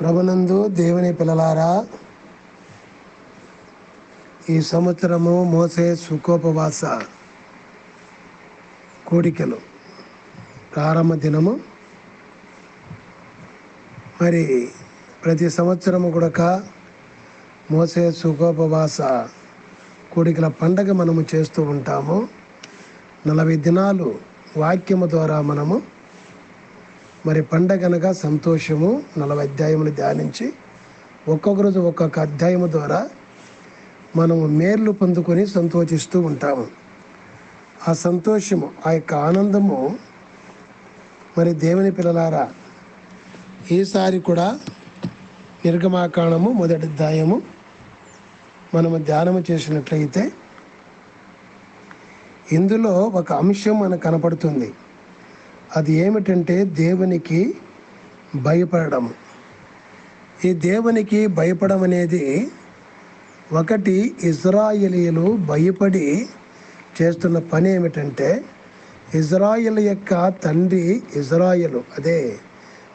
ప్రభునందు దేవుని పిల్లలారా ఈ సంవత్సరము మోసే సుఖోపవాస కోడికలు ప్రారంభ దినము. మరి ప్రతి సంవత్సరము కూడా మోసే సుఖోపవాస కోడికల పండగ మనము చేస్తూ ఉంటాము. నలభై దినాలు వాక్యము ద్వారా మనము మరి పండగ అనగా సంతోషము నలభై అధ్యాయములు ధ్యానించి ఒక్కొక్క రోజు ఒక్కొక్క అధ్యాయము ద్వారా మనము మేర్లు పొందుకొని సంతోషిస్తూ ఉంటాము. ఆ సంతోషము ఆ యొక్క ఆనందము మరి దేవుని పిల్లలారా ఈసారి కూడా నిర్గమాకాండము మొదటి అధ్యాయము మనము ధ్యానము చేసినట్లయితే ఇందులో ఒక అంశం మనకు కనపడుతుంది. అది ఏమిటంటే దేవునికి భయపడడం. ఈ దేవునికి భయపడడం అనేది ఒకటి ఇజ్రాయేలీలు భయపడి చేస్తున్న పని ఏమిటంటే ఇజ్రాయిల్ యొక్క తండ్రి ఇజ్రాయలు అదే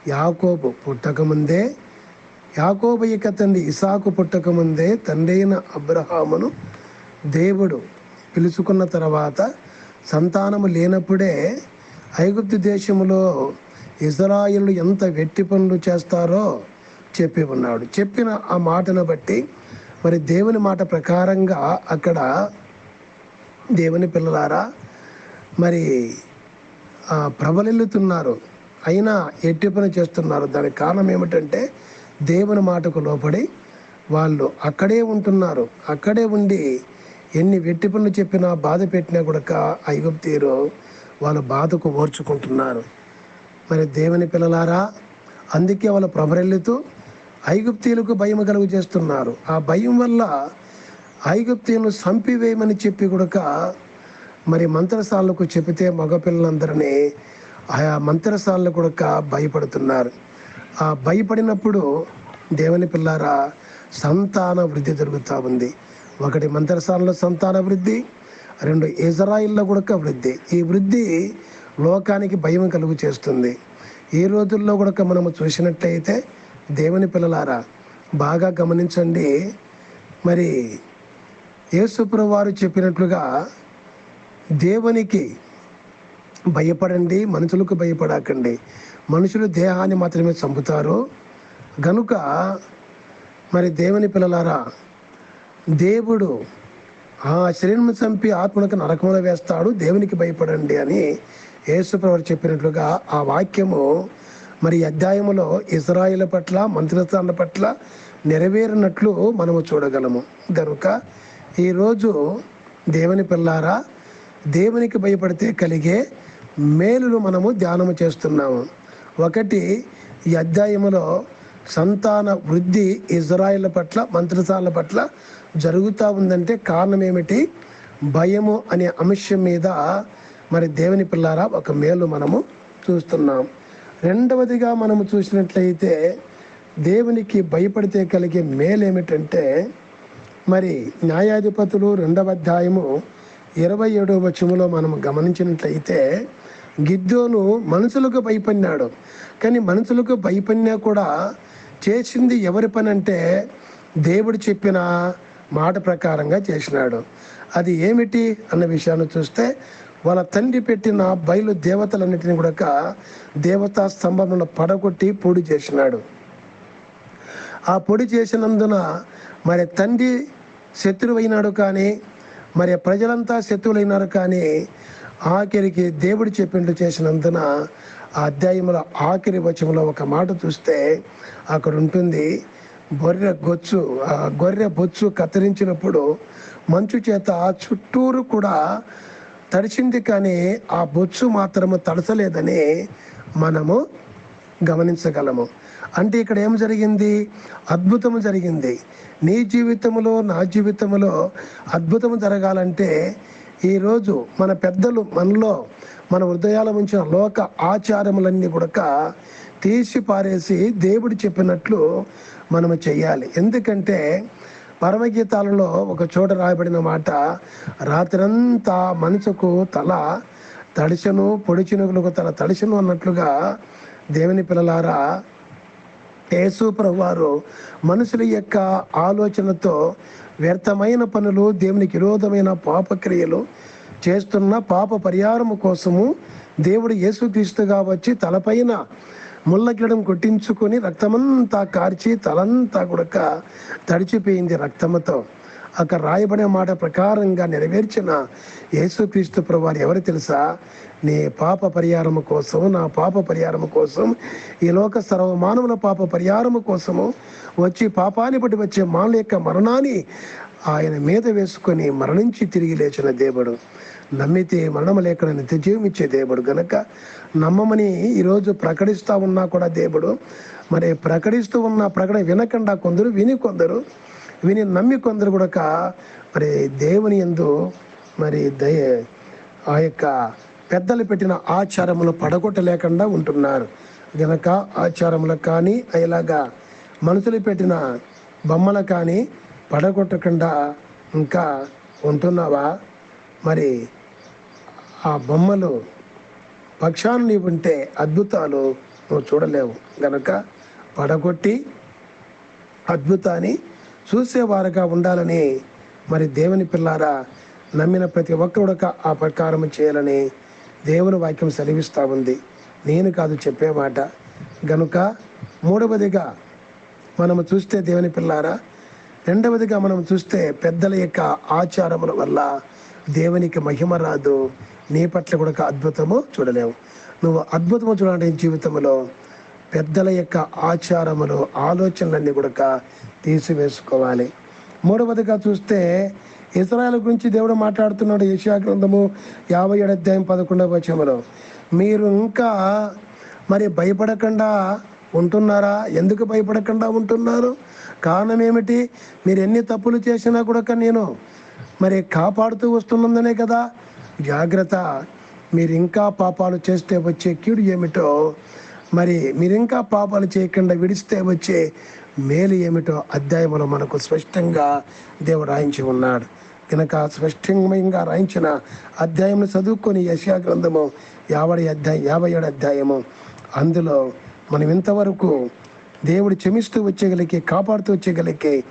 యాకోబు పుట్టకముందే యాకోబు యొక్క తండ్రి ఇసాకు పుట్టకముందే తండ్రి అయిన అబ్రహామును దేవుడు పిలుచుకున్న తర్వాత సంతానము లేనప్పుడే ఐగుప్తు దేశంలో ఇజ్రాయిల్ ఎంత వెట్టి పనులు చేస్తారో చెప్పి ఉన్నాడు. చెప్పిన ఆ మాటను బట్టి మరి దేవుని మాట ప్రకారంగా అక్కడ దేవుని పిల్లలారా మరి ప్రబలిల్లుతున్నారు. అయినా ఎట్టి పని చేస్తున్నారు. దానికి కారణం ఏమిటంటే దేవుని మాటకు లోపడి వాళ్ళు అక్కడే ఉంటున్నారు. అక్కడే ఉండి ఎన్ని వెట్టి పనులు చెప్పినా బాధ పెట్టినా కూడా ఐగుప్తీరు వాళ్ళ బాధకు ఓర్చుకుంటున్నారు. మరి దేవుని పిల్లలారా అందుకే వాళ్ళు ప్రభరెల్లుతూ ఐగుప్తీలకు భయం కలుగు చేస్తున్నారు ఆ భయం వల్ల ఐగుప్తీలను చంపివేయమని చెప్పి కూడక మరి మంత్రశాలకు చెబితే మగపిల్లలందరినీ ఆయా మంత్రసాలను కూడా భయపడుతున్నారు. ఆ భయపడినప్పుడు దేవుని పిల్లారా సంతాన వృద్ధి జరుగుతూ ఉంది. ఒకటి మంత్రశాలలో సంతాన వృద్ధి రెండు ఇజ్రాయిల్లో కూడా వృద్ధి. ఈ వృద్ధి లోకానికి భయం కలుగు చేస్తుంది ఈ రోజుల్లో కూడా మనము చూసినట్టయితే దేవుని పిల్లలారా బాగా గమనించండి. మరి యేసుప్ర వారు చెప్పినట్లుగా దేవునికి భయపడండి మనుషులకు భయపడకండి. మనుషులు దేహాన్ని మాత్రమే చంపుతారు. గనుక మరి దేవుని పిల్లలారా దేవుడు ఆ శరీరం చంపి ఆత్మలకు నరకంలో వేస్తాడు దేవునికి భయపడండి అని యేసుప్రవర్ చెప్పినట్లుగా ఆ వాక్యము మరి అధ్యాయములో ఇజ్రాయిల్ పట్ల మంత్రిస్థానాల పట్ల నెరవేరినట్లు మనము చూడగలము. కనుక ఈరోజు దేవుని పిల్లారా దేవునికి భయపడితే కలిగే మేలులు మనము ధ్యానము చేస్తున్నాము. ఒకటి ఈ అధ్యాయములో సంతాన వృద్ధి ఇజ్రాయిల్ పట్ల మంత్రిసాల పట్ల జరుగుతూ ఉందంటే కారణం ఏమిటి? భయము అనే అంశం మీద మరి దేవుని పిల్లారా ఒక మేలు మనము చూస్తున్నాం. రెండవదిగా మనము చూసినట్లయితే దేవునికి భయపడితే కలిగే మేలు ఏమిటంటే మరి న్యాయాధిపతులు రెండవ అధ్యాయము ఇరవై ఏడవ వచములో మనం గమనించినట్లయితే గిద్దోను మనుషులకు భయపడినాడు. కానీ మనుషులకు భయపడినా కూడా చేసింది ఎవరి పని అంటే దేవుడు చెప్పిన మాట ప్రకారంగా చేసినాడు. అది ఏమిటి అన్న విషయాన్ని చూస్తే వాళ్ళ తండ్రి పెట్టిన బయలు దేవతలన్నిటిని కూడా దేవతా స్తంభములను పడగొట్టి పొడి చేసినాడు. ఆ పొడి చేసినందున మరి తండ్రి శత్రువైనాడు కానీ మరి ప్రజలంతా శత్రువులైనారు కానీ ఆఖరికి దేవుడు చెప్పిండు చేసినందున ఆ అధ్యాయంలో ఆఖరి వచనంలో ఒక మాట చూస్తే అక్కడ ఉంటుంది గొర్రె గొచ్చు ఆ గొర్రె బొచ్చు కత్తిరించినప్పుడు మంచు చేత చుట్టూరు కూడా తడిచింది కానీ ఆ బొచ్చు మాత్రము తడసలేదని మనము గమనించగలము. అంటే ఇక్కడ ఏం జరిగింది? అద్భుతం జరిగింది. నీ జీవితంలో నా జీవితంలో అద్భుతం జరగాలంటే ఈరోజు మన పెద్దలు మనలో మన హృదయాల ఉంచిన లోక ఆచారములన్నీ కూడా తీసి పారేసి దేవుడు చెప్పినట్లు మనము చెయ్యాలి. ఎందుకంటే పరమగీతాలలో ఒక చోట రాయబడిన మాట రాత్రంతా మనసుకు తల తడిచను పొడిచినుగులకు తల తడిచను అన్నట్లుగా దేవుని పిల్లలారా యేసు ప్రభువారు మనుషుల యొక్క ఆలోచనతో వ్యర్థమైన పనులు దేవునికి విరోధమైన పాపక్రియలు చేస్తున్న పాప పరిహారము కోసము దేవుడు యేసుక్రీస్తుగా వచ్చి తలపైన ముళ్ళ కొట్టించుకొని రక్తమంతా కార్చి తలంతా గుడక తడిచిపోయింది రక్తముతో. అక్కడ రాయబడే మాట ప్రకారంగా నెరవేర్చిన యేసుక్రీస్తు ప్రభువారు ఎవరు తెలుసా? నీ పాప పరిహారము కోసం నా పాప పరిహారము కోసం ఈ లోక సర్వమానవుల పాప పరిహారము కోసము వచ్చి పాపాన్ని బట్టి వచ్చే మానవ యొక్క మరణాన్ని ఆయన మీద వేసుకొని మరణించి తిరిగి లేచిన దేవుడు నమ్మితే మరణం లేకుండా నిత్య ఇచ్చే దేవుడు గనక నమ్మమని ఈరోజు ప్రకటిస్తూ ఉన్నా కూడా దేవుడు మరి ప్రకటిస్తూ ఉన్న ప్రకటన వినకుండా కొందరు విని కొందరు విని నమ్మి కొందరు కూడా మరి దేవుని ఎందు మరి దయ ఆ యొక్క పెద్దలు పెట్టిన ఆచారములు పడగొట్టలేకుండా ఉంటున్నారు. గనక ఆచారములకు కానీ ఇలాగా మనుషులు పెట్టిన బొమ్మలు కానీ పడగొట్టకుండా ఇంకా ఉంటున్నావా? మరి ఆ బొమ్మలు పక్షాన్ని నీవు ఉంటే అద్భుతాలు నువ్వు చూడలేవు. గనక పడగొట్టి అద్భుతాన్ని చూసేవారుగా ఉండాలని మరి దేవుని పిల్లారా నమ్మిన ప్రతి ఒక్కరుడక ఆ ప్రకారం చేయాలని దేవుని వాక్యం సెలవిస్తూ ఉంది. నేను కాదు చెప్పే మాట. గనుక మూడవదిగా మనము చూస్తే దేవుని పిల్లారా రెండవదిగా మనం చూస్తే పెద్దల యొక్క ఆచారముల వల్ల దేవునికి మహిమ రాదు. నీ పట్ల కూడా అద్భుతము చూడలేవు. నువ్వు అద్భుతము చూడాలంటే జీవితంలో పెద్దల యొక్క ఆచారములు ఆలోచనలన్నీ కూడా తీసివేసుకోవాలి. మూడవదిగా చూస్తే ఇస్రాయల్ గురించి దేవుడు మాట్లాడుతున్నాడు ఏషియా గ్రంథము యాభై ఏడు అధ్యాయం పదకొండవ వచనంలో మీరు ఇంకా మరి భయపడకుండా ఉంటున్నారా? ఎందుకు భయపడకుండా ఉంటున్నారు? కారణం ఏమిటి మీరు ఎన్ని తప్పులు చేసినా కూడా నేను మరి కాపాడుతూ వస్తున్నందునే కదా. జాగ్రత్త. మీరు ఇంకా పాపాలు చేస్తే వచ్చే కీడు ఏమిటో మరి మీరు ఇంకా పాపాలు చేయకుండా విడిస్తే వచ్చే మేలు ఏమిటో అధ్యాయంలో మనకు స్పష్టంగా దేవుడు రాయించి ఉన్నాడు. కనుక స్పష్టంగా రాయించిన అధ్యాయం చదువుకొని యశా గ్రంథము యాభై అధ్యాయం యాభై ఏడు అధ్యాయము. అందులో మనం ఇంతవరకు దేవుడు క్షమిస్తూ వచ్చేగలిగే కాపాడుతూ వచ్చేగలిగే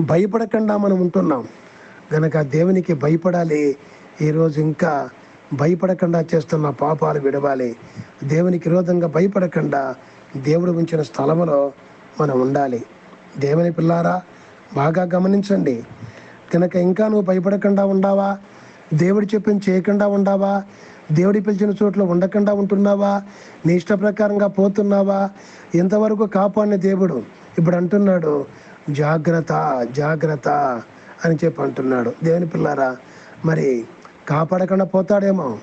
భయపడకుండా మనం ఉంటున్నాం. గనక దేవునికి భయపడాలి ఈరోజు ఇంకా భయపడకుండా చేస్తున్న పాపాలు విడవాలి. దేవునికి విరోధంగా భయపడకుండా దేవుడు ఉంచిన స్థలంలో మనం ఉండాలి. దేవుని పిల్లారా బాగా గమనించండి. కనుక ఇంకా నువ్వు భయపడకుండా ఉండావా? దేవుడు చెప్పిన చేయకుండా ఉండావా? దేవుడి పిలిచిన చోట్ల ఉండకుండా ఉంటున్నావా? నీ ఇష్ట ప్రకారంగా పోతున్నావా? ఎంతవరకు కాపాడిన దేవుడు? ఇప్పుడు అంటున్నాడు జాగ్రత్త జాగ్రత్త అని చెప్పి అంటున్నాడు. దేవుని పిల్లారా మరి కాపాడకుండా పోతాడేమో?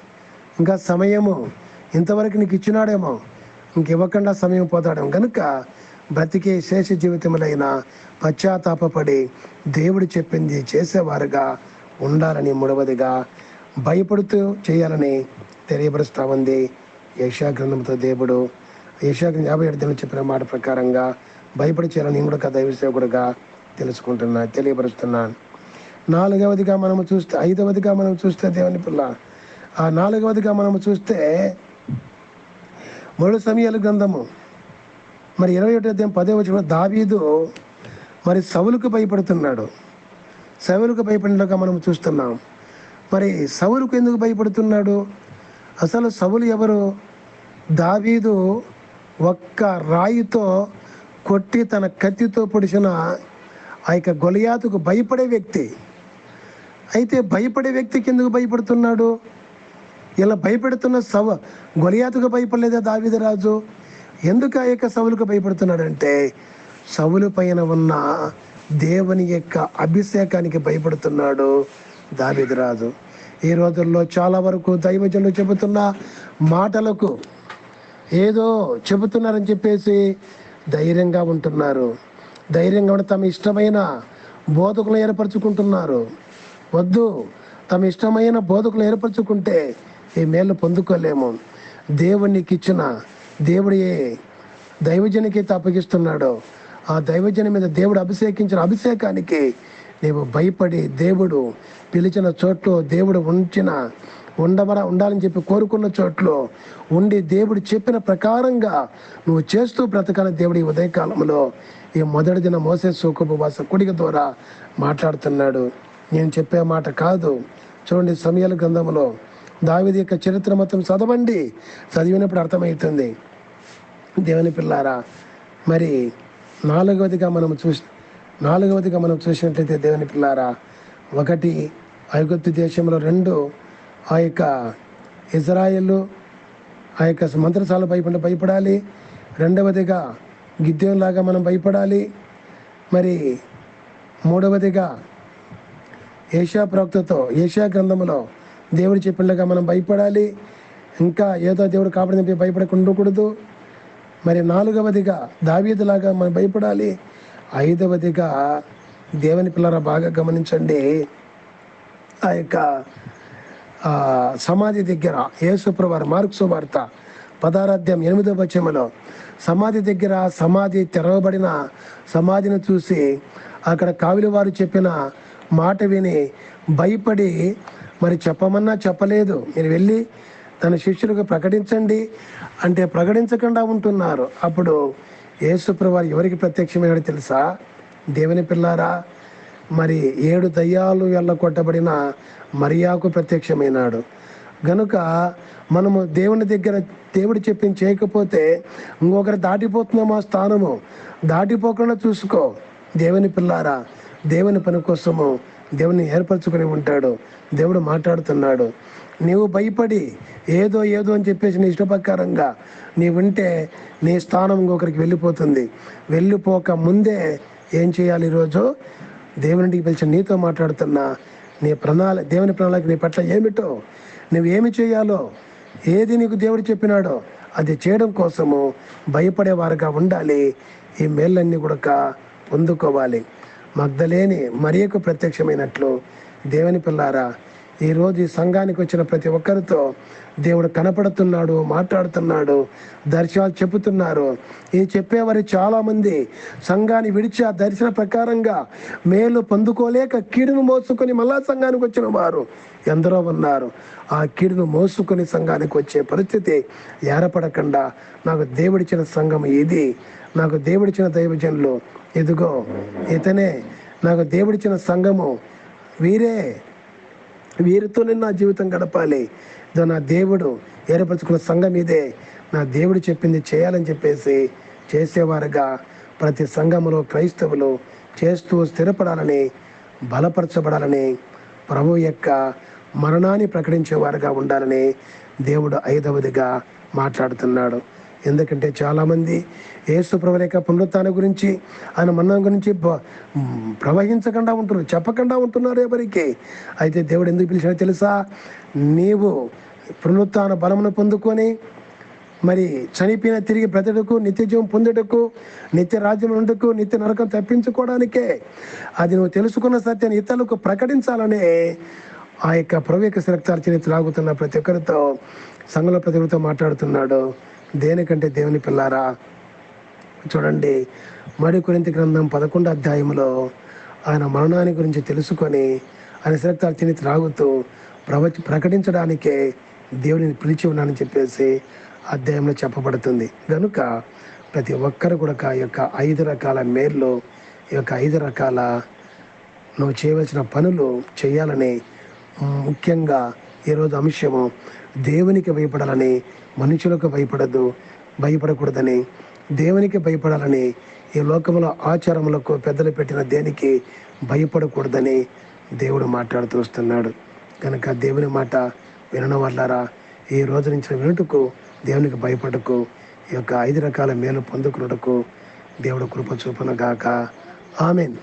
ఇంకా సమయము ఇంతవరకు నీకు ఇచ్చినాడేమో? ఇంక ఇవ్వకుండా సమయం పోతాడేమో? కనుక బ్రతికే శేష జీవితములైన పశ్చాత్తాపడి దేవుడు చెప్పింది చేసేవారుగా ఉండాలని మూడవదిగా భయపడుతూ చేయాలని తెలియపరుస్తూ ఉంది యశా గ్రంథంతో దేవుడు యశాగ్రం గ్రంథం యాభై ఏడు దినం చెప్పిన మాట ప్రకారంగా భయపడి చేయాలని నేను కూడా దైవ సేవకుడుగా తెలుసుకుంటున్నా తెలియపరుస్తున్నాను. నాలుగవదిగా మనము చూస్తే ఐదవదిగా మనం చూస్తే దేవుని పిల్ల ఆ నాలుగవదిగా మనము చూస్తే మూడు సమయాల గ్రంథము. మరి ఇరవై ఒకటి అధ్యాయం పదే వచ్చిన దావీదు మరి సవులకు భయపడుతున్నాడు. సవులకు భయపడినగా మనం చూస్తున్నాం. మరి సవులకు ఎందుకు భయపడుతున్నాడు? అసలు సవులు ఎవరు? దావీదు ఒక్క రాయితో కొట్టి తన కత్తితో పొడిచిన ఆ యొక్క గొలియాతుకు భయపడే వ్యక్తి. అయితే భయపడే వ్యక్తికి ఎందుకు భయపడుతున్నాడు? ఇలా భయపెడుతున్న సవ గొలియాతుకు భయపడలేదా దావీదు రాజు? ఎందుకు ఆ యొక్క సవులకు భయపడుతున్నాడంటే సవులు పైన ఉన్న దేవుని యొక్క అభిషేకానికి భయపడుతున్నాడు దావీదు రాజు. ఈ రోజుల్లో చాలా వరకు దైవజనులు చెబుతున్న మాటలకు ఏదో చెబుతున్నారని చెప్పేసి ధైర్యంగా ఉంటున్నారు. ధైర్యంగా ఉండి తమ ఇష్టమైన బోధకులు ఏర్పరచుకుంటున్నారు. వద్దు తమ ఇష్టమైన బోధకులు ఏర్పరచుకుంటే ఈ మేలు పొందుకోలేము. దేవునికి ఇచ్చిన దేవుడు ఏ దైవజనికి అప్పగిస్తున్నాడో. ఆ దైవజన మీద దేవుడు అభిషేకించిన అభిషేకానికి నీవు భయపడి దేవుడు పిలిచిన చోట్లో దేవుడు ఉంచిన ఉండమరా ఉండాలని చెప్పి కోరుకున్న చోట్లో ఉండి దేవుడు చెప్పిన ప్రకారంగా నువ్వు చేస్తూ బ్రతకాలని దేవుడు ఈ ఉదయకాలంలో ఈ మొదటి దిన మోసే సూకుపవాస కుడిక ద్వారా మాట్లాడుతున్నాడు. నేను చెప్పే మాట కాదు. చూడండి సమయాల గ్రంథంలో దావిది యొక్క చరిత్ర మొత్తం చదవండి. చదివినప్పుడు అర్థమవుతుంది. దేవుని పిల్లారా మరి నాలుగవదిగా మనం చూసి నాలుగవదిగా మనం చూసినట్లయితే దేవుని పిల్లారా ఒకటి ఐగుప్తు దేశంలో రెండు ఆ యొక్క ఇజ్రాయెల్ ఆ యొక్క మంత్రశాల భయపడి భయపడాలి. రెండవదిగా గిద్యోలాగా మనం భయపడాలి. మరి మూడవదిగా ఏషియా ప్రవక్తతో ఏషియా గ్రంథంలో దేవుడు చెప్పినట్లుగా మనం భయపడాలి. ఇంకా ఏదో దేవుడు కాపాడిన భయపడకుండా ఉండకూడదు. మరి నాలుగవదిగా దావీదులాగా మనం భయపడాలి. ఐదవదిగా దేవుని పిల్లరా బాగా గమనించండి. ఆ యొక్క సమాధి దగ్గర యేసుప్రవారు మార్క్సు వార్త పదారాధ్యం ఎనిమిదవ వచనంలో సమాధి దగ్గర సమాధి తెరవబడిన సమాధిని చూసి అక్కడ కావిలి వారు చెప్పిన మాట విని భయపడి మరి చెప్పమన్నా చెప్పలేదు మీరు వెళ్ళి తన శిష్యులకు ప్రకటించండి అంటే ప్రకటించకుండా ఉంటున్నారు. అప్పుడు యేసుప్రవారు ఎవరికి ప్రత్యక్షమైనాడు తెలుసా? దేవుని పిల్లారా మరి ఏడు దయ్యాలు ఎల్ల కొట్టబడిన మరియాకు ప్రత్యక్షమైనాడు. గనుక మనము దేవుని దగ్గర దేవుడు చెప్పిన చేయకపోతే ఇంకొకరు దాటిపోతున్నాము ఆ స్థానము. దాటిపోకుండా చూసుకో. దేవుని పిల్లారా దేవుని పని కోసము దేవుని ఏర్పరచుకొని ఉంటాడు. దేవుడు మాట్లాడుతున్నాడు. నీవు భయపడి ఏదో ఏదో అని చెప్పేసి నీ ఇష్టప్రకారంగా నీవుంటే ఉంటే నీ స్థానం ఇంకొకరికి వెళ్ళిపోతుంది. వెళ్ళిపోక ముందే ఏం చేయాలి ఈరోజు? దేవునికి పిలిచి నీతో మాట్లాడుతున్నా. నీ ప్రణాళిక దేవుని ప్రణాళిక నీ పట్ల ఏమిటో నువ్వు ఏమి చేయాలో ఏది నీకు దేవుడు చెప్పినాడో అది చేయడం కోసము భయపడేవారుగా ఉండాలి. ఈ మేళ్ళన్నీ కూడా పొందుకోవాలి. మగ్ధలేని మరియకు ప్రత్యక్షమైనట్లు దేవుని పిల్లారా ఈరోజు ఈ సంఘానికి వచ్చిన ప్రతి ఒక్కరితో దేవుడు కనపడుతున్నాడు మాట్లాడుతున్నాడు దర్శనాలు చెబుతున్నారు. ఈ చెప్పేవారు చాలామంది సంఘాన్ని విడిచి ఆ దర్శన ప్రకారంగా మేలు పొందుకోలేక కీడును మోసుకొని మళ్ళా సంఘానికి వచ్చిన వారు ఎందరో ఉన్నారు. ఆ కీడును మోసుకొని సంఘానికి వచ్చే పరిస్థితి ఏర్పడకుండా నాకు దేవుడిచ్చిన సంఘం ఇది నాకు దేవుడిచ్చిన దైవజనులు ఇదిగో ఇతనే నాకు దేవుడిచ్చిన సంఘము వీరే. వీరితోనే నా జీవితం గడపాలి. ఇదో నా దేవుడు ఏర్పరచుకున్న సంఘం ఇదే. నా దేవుడు చెప్పింది చేయాలని చెప్పేసి చేసేవారుగా ప్రతి సంఘములో క్రైస్తవులు చేస్తూ స్థిరపడాలని బలపరచబడాలని ప్రభు యొక్క మరణాన్ని ప్రకటించేవారుగా ఉండాలని దేవుడు ఐదవదిగా మాట్లాడుతున్నాడు. ఎందుకంటే చాలామంది ఏసు ప్రభు యొక్క గురించి ఆయన మన్నం గురించి ప్రవహించకుండా ఉంటున్నారు చెప్పకుండా ఉంటున్నారు ఎవరికి? అయితే దేవుడు ఎందుకు పిలిచాడో తెలుసా? నీవు పునరుత్థాన బలమును పొందుకొని మరి చనిపోయిన తిరిగి బ్రతడుకు నిత్య జీవం పొందుటకు నిత్య రాజ్యం ఉండకు నిత్య నరకం తప్పించుకోవడానికే. అది నువ్వు తెలుసుకున్న సత్యాన్ని ఇతరులకు ప్రకటించాలనే ఆ యొక్క ప్రవేక యొక్క రక్తాలు త్రాగుతున్న ప్రతి ఒక్కరితో సంఘంలో ప్రతి ఒక్కరితో మాట్లాడుతున్నాడు. దేనికంటే దేవుని పిల్లారా? చూడండి మరి కొరింత గ్రంథం పదకొండు అధ్యాయంలో ఆయన మరణాన్ని గురించి తెలుసుకొని ఆయన శరక్తాలు తిని త్రాగుతూ ప్రవచ ప్రకటించడానికే దేవుడిని పిలిచి ఉన్నానని చెప్పేసి అధ్యాయంలో చెప్పబడుతుంది. కనుక ప్రతి ఒక్కరు కూడా ఈ యొక్క ఐదు రకాల మేర్లు ఈ యొక్క ఐదు రకాల నువ్వు చేయవలసిన పనులు చేయాలని ముఖ్యంగా ఈరోజు అంశము దేవునికి భయపడాలని మనుషులకు భయపడదు భయపడకూడదని దేవునికి భయపడాలని ఈ లోకంలో ఆచారములకు పెద్దలు పెట్టిన దేనికి భయపడకూడదని దేవుడు మాట్లాడుతూ వస్తున్నాడు. కనుక దేవుని మాట వినడం వల్లారా ఈ రోజు నుంచి వినుటకు దేవునికి భయపడకు ఈ యొక్క ఐదు రకాల మేలు పొందుకున్నటకు దేవుడు కృప చూపనగాక ఆమెన్.